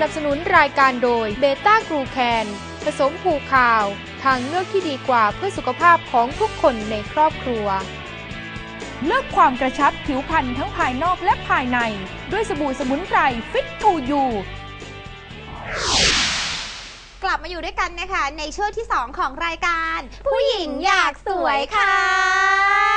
นับสนุนรายการโดยเบต้ากรูแคนผสมผูข่าว ทางเลือกที่ดีกว่าเพื่อสุขภาพของทุกคนในครอบครัว เลือกความกระชับผิวพรรณทั้งภายนอกและภายใน ด้วยสบู่สมุนไพรฟิตทูยูกลับมาอยู่ด้วยกันนะคะ ในช่วงที่ 2 ของรายการ ผู้หญิงอยากสวยค่ะโอ้โห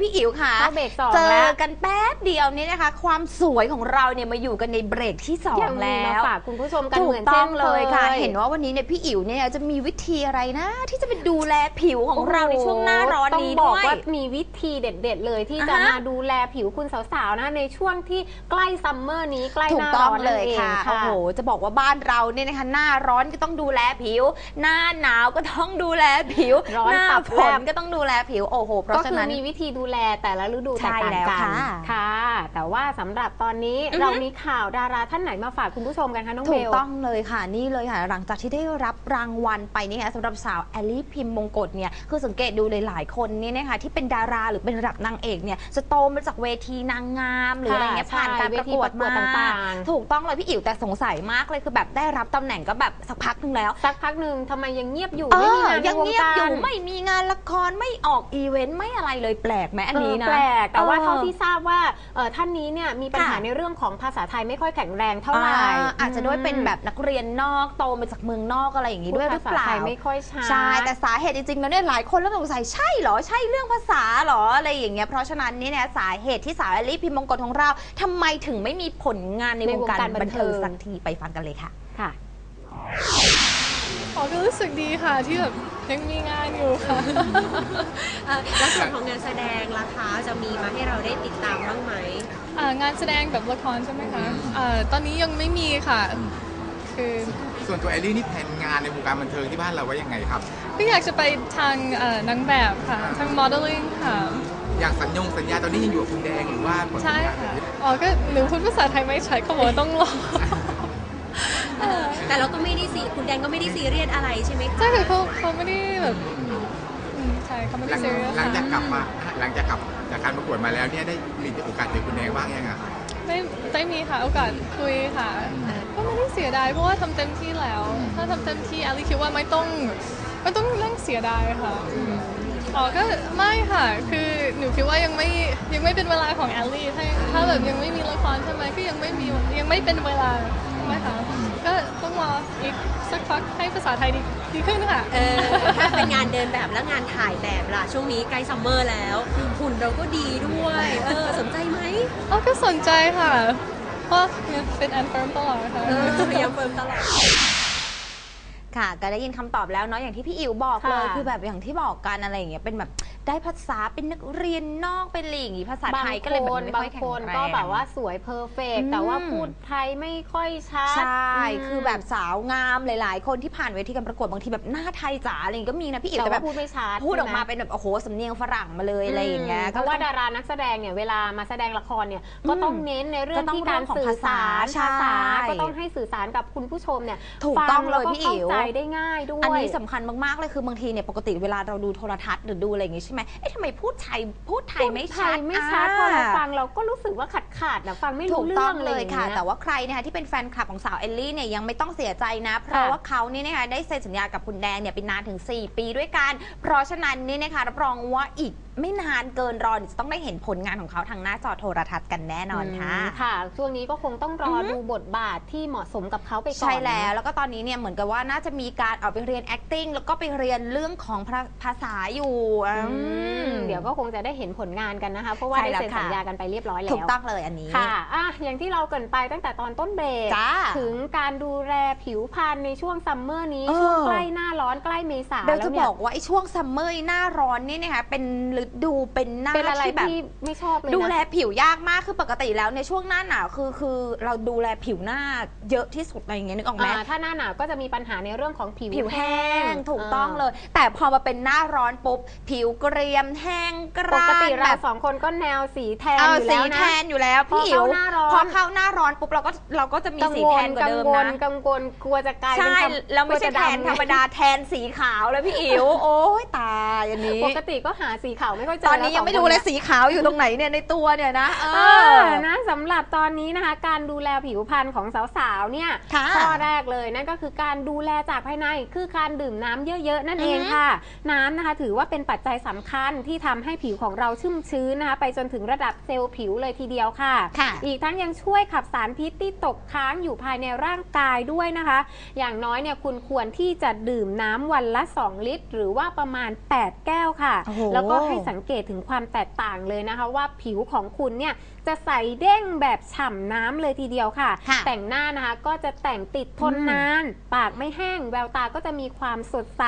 พี่อิ๋วค่ะเข้าเบรกสองเจอแล้วกันแป๊บเดียวนี้นะคะ ความสวยของเราเนี่ยมาอยู่กันในเบรกที่ยัง2มีแล้มาวฝากคุณผู้ชมกันถูเหกมือนต้เช่องนเลยค่ะยเห็นว่าวันนี้เนี่ยพี่อิ๋วเนี่ยจะมีวิธีอะไรนะ ที่จะไปดูแลผิวของเราในช่วงหน้าร้อนนี้ต้องบด้อกวย ว่ามีวิธีเด็ด ๆ เลยที่จะอ่าฮะมาดูแลผิวคุณสาวๆนะในช่วงที่ใกล้ซัมเมอร์นี้ใกล้ถูหกน้าต้ร้อองนเลนั่นยเองค่ะค่ะ โอ้โห จะบอกว่าบ้านเราเนี่ยนะคะ หน้าร้อนก็ต้องดูแลผิว หน้าหนาวก็ต้องดูแลผิว ร้อนหน้าตับฝแลนบ ก็ต้องดูแลผิว โอ้โห เพก็ราะฉะคือนั้น มีวิธีดูแลแต่ละฤดูใช่แตกต่างแล้วกันค่ะค่ะ แต่ว่าสำหรับตอนนี้อือฮึเรามีข่าวดาราท่านไหนมาฝากคุณผู้ชมกันคะน้องถูเบกลต้องเลยค่ะนี่เลยค่ะ หลังจากที่ได้รับรางวัลไปนี่ค่ะสำหรับสาวแอลลี่พิมพ์มงกฎเนี่ยคือสังเกตดูหลายๆคนเนี่ยนะคะที่เป็นดาราหรือเป็นระดับนางเอกเนี่ยจะโตมาจากเวทีนางงามหรืออะไรเงี้ยค่ะผ่านการใช่ประกวดเวทีประกวดมาต่างๆ ถูกต้องเลยพี่อิ๋วแต่สงสัยมากเลยคือแบบได้รับตำแหน่งก็แบบสักพักหนึงแล้ว สักพักหนึ่งทำไมยังเงียบอยู่เอไม่มีองานในยังวงเงียบการอยู่ไม่มีงานละครไม่ออกอีเวนต์ไม่อะไรเลยแปลกไหมอันนี้นะเออแปลกแต่ว่าออเท่าที่ทราบว่าเอ่อท่านนี้เนี่ยมีปัญหาค่ะในเรื่องของภาษาไทยไม่ค่อยแข็งแรงเท่าไหร่อ่าอาจจะด้วยเป็นแบบนักเรียนนอกโตมาจากเมืองนอกอะไรอย่างนี้พูด้วยหรือภาษาเปล่าไทยไม่ค่อยชัดใช่แต่สาเหตุจริงๆแล้วเนี่ยหลายคนเริ่มสงสัยใช่เหรอใช่เรื่องภาษาเหรออะไรอย่างเงี้ยเพราะฉะนั้นเนี่ยนะสาเหตุที่สาวแอลลี่พิมพ์มงกฎของเราทำไมถึงไม่มีผลงานในในววงงการการบับันนเทิเทิงงสักทีไปฟังกันเลยค่ะค่ะอ๋อก็รู้สึกดีค่ะที่แบบ ยังมีงานอยู่ค่ะ เอ่อแล้วส่วนของงานแสดงล่ะคะจะมีมาให้เราได้ติดตามบ้างไหม อ่างานแสดงแบบละครใช่ไหมคะอ่าตอนนี้ยังไม่มีค่ะ คือส่วนตัวแอลลี่นี่แผนงานในวงการบันเทิงที่บ้านเราว่ายังไงครับ ก็อยากจะไปทางเอ่อนางแบบค่ะ ทางโมเดลลิ่งค่ะ อย่างสัญญงสัญญาตอนนี้ยังอยู่กับคุณแดงหรือว่าผลใช่งานค่ะ อ๋อ ก็หนูพูดภาษาไทยไม่ชัดเขาบอกว่าต้องรอ แต่เราก็ไม่ได้ซีคุณแดงก็ไม่ได้ซีเรียสอะไรใช่ไหมคะ ใช่ค่ะเขาเขาไม่ได้แบบอืมใช่เขาไม่หได้ลังเซเรียสหลังจากกลับค่ะมาหลังจากกลับจากการประกวดมาแล้วเนี่ยได้มีโอกาสเจอคุณแดงบ้างยังอะได้ได้มีค่ะโอกาสคุยค่ะ ก็ไม่ได้เสียดายเพราะว่าทำเต็มที่แล้ว ถ้าทำเต็มที่แอลลี่คิดว่าไม่ต้องไม่ต้องเรื่องเสียดายค่ะอ๋อก็ไม่ค่ะ คือหนูคิดว่ายังไม่ยังไม่เป็นเวลาของแอลลี่ถ้าถ้าแบบยังไม่มีละครใช่ไหมก็ยังไม่มียังไม่เป็นเวลาใช่ ไหมคะก็ต้องรออีกสักพักให้ภาษาไทยดีดีขึ้นค่ะ เออถ้าเป็นงานเดินแบบและงานถ่ายแบบล่ะ ช่วงนี้ใกล้ซัมเมอร์แล้วหุ่นเราก็ดีด้วย เออ สนใจไหมอ๋อก็สนใจค่ะ เพราะเป็นแอนเฟิร์มตลอดค่ะ เออพยายามเฟิร์มตลอด ค่ะ ก็ได้ยินคำตอบแล้วเนาะอย่างที่พี่อิ๋วบอกเลยค่ะ คือแบบอย่างที่บอกกันอะไรอย่างเงี้ยเป็นแบบ ได้ภาษาเป็นนักเรียนนอกเป็นอะไรอย่างงี้ภาษาบางไทยก็คเลยแบบนไม่บาค่องยแข็คงนแรง ก็แบบว่าสวยเพอร์เฟกอืม แต่ว่าพูดไทยไม่ค่อยชัดใช่ ม คือแบบสาวงามหลาย ๆ คนที่ผ่านเวทีการประกวดบางทีแบบหน้าไทยจ๋าอะไรอย่างงี้ก็มีนะพี่อิ๋วแต่แต่แบว่าบพูดไม่ชัดพูดออกมาใช่ไหเป็นแบบโอ้โหสำเนียงฝรั่งมาเลยอะไรอย่างเงี้ย เพราะว่าดารานักแสดงเนี่ยเวลามาแสดงละครเนี่ยก็ต้องเน้นในเรื่อก็งต้องที่การเรื่องของสื่อสารภาษาภาษาใช่ก็ต้องให้สื่อสารกับคุณผู้ชมเนี่ยถูกต้องฟัแล้วเลยก็พี่อิ๋เข้าวใจได้ง่ายด้วย อันนี้สำคัญมาก ๆ เลยคือบางทีเนี่ยปกติเวลาเราดูโทรทัศน์หรือดูอะไรอย่างงี้ใช่ไหมเอ๊ะทำไมพูดไทยพูดไทยไม่ไทชัดยไม่ชัดอ่าพอเราฟังเราก็รู้สึกว่าขาดขาดๆนะฟังไม่ถูรู้กเรื่ต้อองงเลเลยยค่ะค่ะ แต่ว่าใครนะคะที่เป็นแฟนคลับของสาวเอลลี่เนี่ยยังไม่ต้องเสียใจนะ เพราะค่ะว่าเขานี่นะคะได้เซ็นสัญญากับคุณแดงเนี่ยเป็นนานถึง 4 ปีด้วยกัน เพราะฉะนั้นนี่นะคะรับรองว่าอีกไม่นานเกินรอจะต้องได้เห็นผลงานของเขาทางหน้าจอโทรทัศน์กันแน่นอนค่ะ มค่ะ ช่วงนี้ก็คงต้องรอออฮึ ดูบทบาทที่เหมาะสมกับเขาไปก่อนใช่แล้วนะแล้วก็ตอนนี้เนี่ยเหมือนกับว่าน่าจะมีการเอาไปเรียน acting แล้วก็ไปเรียนเรื่องของภาภาษาอยู่อืมอืมเดี๋ยวก็คงจะได้เห็นผลงานกันนะคะ เพราะว่าใช่ได้แล้วเซ็นค่ะ สัญญากันไปเรียบร้อยแล้ว ถูกต้องเลยอันนี้ค่ะอะ อย่างที่เราเกรินไปตั้งแต่ตอนต้นเบรก จ้า ถึงการดูแลผิวพรรณในช่วงซัมเมอร์นี้ เออ ช่วงใกล้หน้าร้อนใกล้เมษาเดี๋ยวแล้จะวบเนี่ยอกว่าไอ้ช่วงซัมเมอร์หน้าร้อนนี่นะคะเป็นฤดูเป็นหน้าเป็นอะไรที่แบบ ที่ไม่ชอบเลยนะ ดูแลผิวยากมากคือปกติแล้วในช่วงหน้าหนาวคือคือเราดูแลผิวหน้าเยอะที่สุดอะไรอย่างเงี้ยนึกออกไหม อ่าถ้าหน้าหนาวก็จะมีปัญหาในเรื่องของผิวผิวแห้งถูกาต้องเลย แต่พอมาเป็นหน้าร้อนปุ๊บ ผิวเกรียมแห้งกปร้านกติแบเราบสองคนก็แนวสีแทนเอออยู่สีแล้วแทนะ นอยู่แล้วพอพี่อิ๋วเข้าหน้าร้อน พอเข้าหน้าร้อนปุ๊บเราก็เราก็จะมีกังสีวแทลนกว่ากังเดิมวลนะกังวลกลัวจะกลายเป็นใช่คำแล้วไม่ใช่กลัวจะแทนธรรมดาแทนสีขาวเลยพี่อิ๋วโอ้ยตาย อันนี้ ปกติก็หาสีขาวาวไม่ค่อยเจอตอนนี้แล้วยังไม่สดูคนเลยนี่สีขาวอยู่ตรงไหนเนี่ยในตัวเนี่ยนะเอเอออนะสำหรับตอนนี้นะคะ การดูแลผิวพรรณของสาวๆเนี่ยค่ะข้อแรกเลยนั่นก็คือการดูแลจากภายในคือการดื่มน้ำเยอะๆ นั่นเองอือฮึค่ะ น้ำนะคะถือว่าเป็นปัจจัยสำคัญที่ทำให้ผิวของเราชุ่มชื้นนะคะไปจนถึงระดับเซลล์ผิวเลยทีเดียวค่ะค่ะอีกทั้งยังช่วยขับสารพิษที่ตกค้างอยู่ภายในร่างกายด้วยนะคะ อย่างน้อยเนี่ยคุณควรที่จะดื่มน้ำวันละ 2 ลิตร หรือว่าประมาณ 8แก้วค่ะโอ้โหแล้วก็ให้สังเกตถึงความแตกต่างเลยนะคะ ว่าผิวของคุณเนี่ยจะใสเด้งแบบฉ่ำน้ำเลยทีเดียวค่ะค่ะแต่งหน้านะคะก็จะแต่งติดทนอืมนาน ปากไม่แห้ง แววตาก็จะมีความสดใส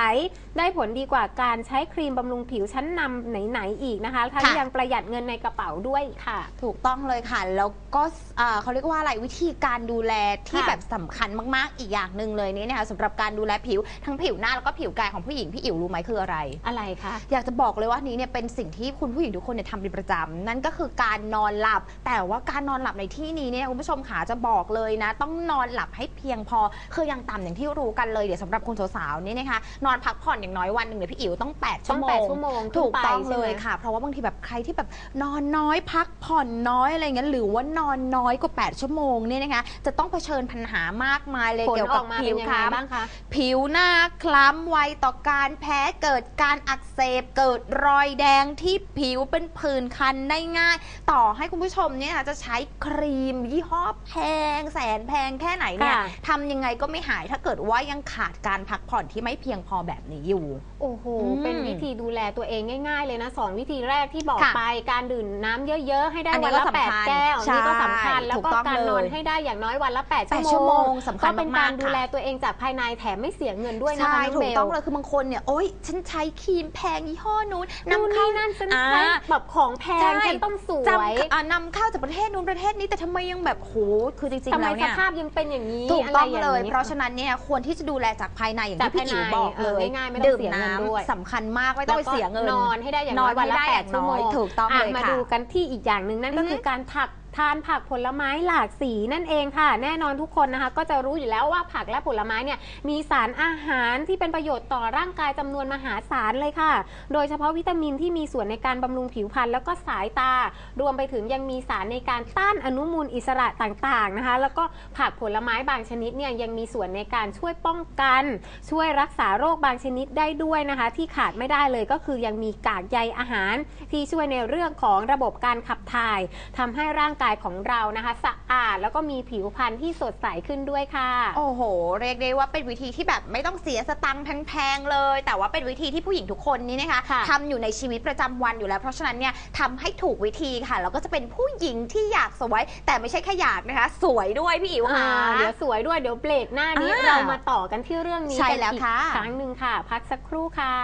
ได้ผลดีกว่าการใช้ครีมบำรุงผิวชั้นนำไหนๆอีกนะคะทั้งยังประหยัดเงินในกระเป๋าด้วยค่ะ ถูกต้องเลยค่ะ แล้วก็เอ่อเขาเรียกว่าอะไรวิธีการดูแลที่ค่ะแบบสำคัญมากๆ อีกอย่างหนึ่งเลยนี่นะคะสำหรับการดูแลผิวทั้งผิวหน้าแล้วก็ผิวกายของผู้หญิงพี่อิ๋วรู้ไหมคืออะไรอะไรคะ อยากจะบอกเลยว่านี้เนี่ยเป็นสิ่งที่คุณผู้หญิงทุกคนเนี่ยทำเป็นประจำนั่นก็คือการนอนหลับ แต่ว่าการนอนหลับในที่นี้เนี่ยคุณผู้ชมขาจะบอกเลยนะ ต้องนอนหลับให้เพียงพอ คือยังต่ำอย่างที่รู้กันเลยเดี๋ยวสำหรับคนสาวๆเนี่ยนะคะนอนพักผ่อนอย่างน้อยวันหนึ่งเนี่ยพี่อิ๋วต้อง8ชั่ต้อวงโมแปดงชั่วโมงถูกต้องขึ้นไปเลยใช่ไหมค่ะ เพราะว่าบางทีแบบใครที่แบบนอนน้อยพักผ่อนน้อยอะไรเงี้ยหรือว่านอนน้อยกว่า 8 ชั่วโมงเนี่ยนะคะจะต้องเผชิญปัญหามากมายเลยผลเกี่ยวอกัอบกมาผิเป็นวยังคไงล้ำบ้างคะผิวหน้าคล้ำไวต่อการแพ้เกิดการอักเสบเกิดรอยแดงที่ผิวเป็นผื่นคันได้ง่าย ต่อให้คุณผู้ชมเนี่ยนะคะจะใช้ครีมยี่ห้อแพง แสนแพงแค่ไหนเนี่ยค่ะทำยังไงก็ไม่หายถ้าเกิดว่ายังขาดการพักผ่อนที่ไม่เพียงพอแบบนี้อยู่ โอ้โห อืมเป็นวิธีดูแลตัวเองง่าย ๆ เลยนะ สองวิธีแรกที่บอกค่ะไป การดื่มน้ำเยอะ ๆ ให้ได้อันนี้วันละก็สำแปดคัญแก้ว ใช่นี่ก็สำคัญ แล้วถูกก็ต้องการนอนเลยให้ได้อย่างน้อยวันละ8แปชั่ดวชั่วโมโมงงสำคัญก็เป็นมากๆการดูแลตัวเองจากภายในแถมไม่เสียเงินด้วยนะใช่คะน้องถูเบกลต้องเลยคือบางคนเนี่ยโอ๊ยฉันใช้ครีมแพงยี่ห้อนู้นนู่นนำเข้านี่นั่นฉันอ่า ใช้แบบของแพงใช่ฉันต้องสวจยำอ่านำเข้าจากประเทศนู้นประเทศนี้แต่ทำไมยังแบบโหคือจริงทำๆไมแล้วสเนี่ย ภาพยังเป็นอย่างนี้ถูกต้องะไรางเลยนี้เพราะฉะนั้นเนี่ยควรที่จะดูแลจากภายในอย่างจากที่พี่อิ๋วภายในบอกเลยเออง่ายๆไม่ต้องดื่มเสียเงินน้ด้วยำสำคัญมากไม่ต้องไปเสียเงินนอนให้ได้อย่างนน้ออนยวันละให้ได้แปอดย่างชั่วน้โมอยงถูกต้องอะเลยมาค่ะ ดูกันที่อีกอย่างหนึ่งนั่นก็อือฮึคือการถักทานผักผลไม้หลากสีนั่นเองค่ะ แน่นอนทุกคนนะคะ ก็จะรู้อยู่แล้วว่าผักและผลไม้เนี่ยมีสารอาหารที่เป็นประโยชน์ต่อร่างกายจำนวนมหาศาลเลยค่ะ โดยเฉพาะวิตามินที่มีส่วนในการบำรุงผิวพรรณแล้วก็สายตา รวมไปถึงยังมีสารในการต้านอนุมูลอิสระต่างๆนะคะ แล้วก็ผักผลไม้บางชนิดเนี่ยยังมีส่วนในการช่วยป้องกัน ช่วยรักษาโรคบางชนิดได้ด้วยนะคะ ที่ขาดไม่ได้เลยก็คือยังมีกากใยอาหาร ที่ช่วยในเรื่องของระบบการขับถ่ายทำให้ร่างกายของเรานะคะ สะอาดแล้วก็มีผิวพรรณที่สดใสขึ้นด้วยค่ะ โอ้โห เรียกได้ว่าเป็นวิธีที่แบบไม่ต้องเสียสตังค์แพงๆเลย แต่ว่าเป็นวิธีที่ผู้หญิงทุกคนนี่นะคะค่ะ ทำอยู่ในชีวิตประจำวันอยู่แล้ว เพราะฉะนั้นเนี่ยทำให้ถูกวิธีค่ะแล้วก็จะเป็นผู้หญิงที่อยากสวย แต่ไม่ใช่แค่อยากนะคะ สวยด้วยพี่อิ๋วอ่าค่ะเดี๋ยวสวยด้วยเดี๋ยวเบรกหน้านี้อ่าเรามาต่อกันที่เรื่องนี้ใช่กันแล้วอีกค่ะ ครั้งหนึ่งค่ะ พักสักครู่ค่ะ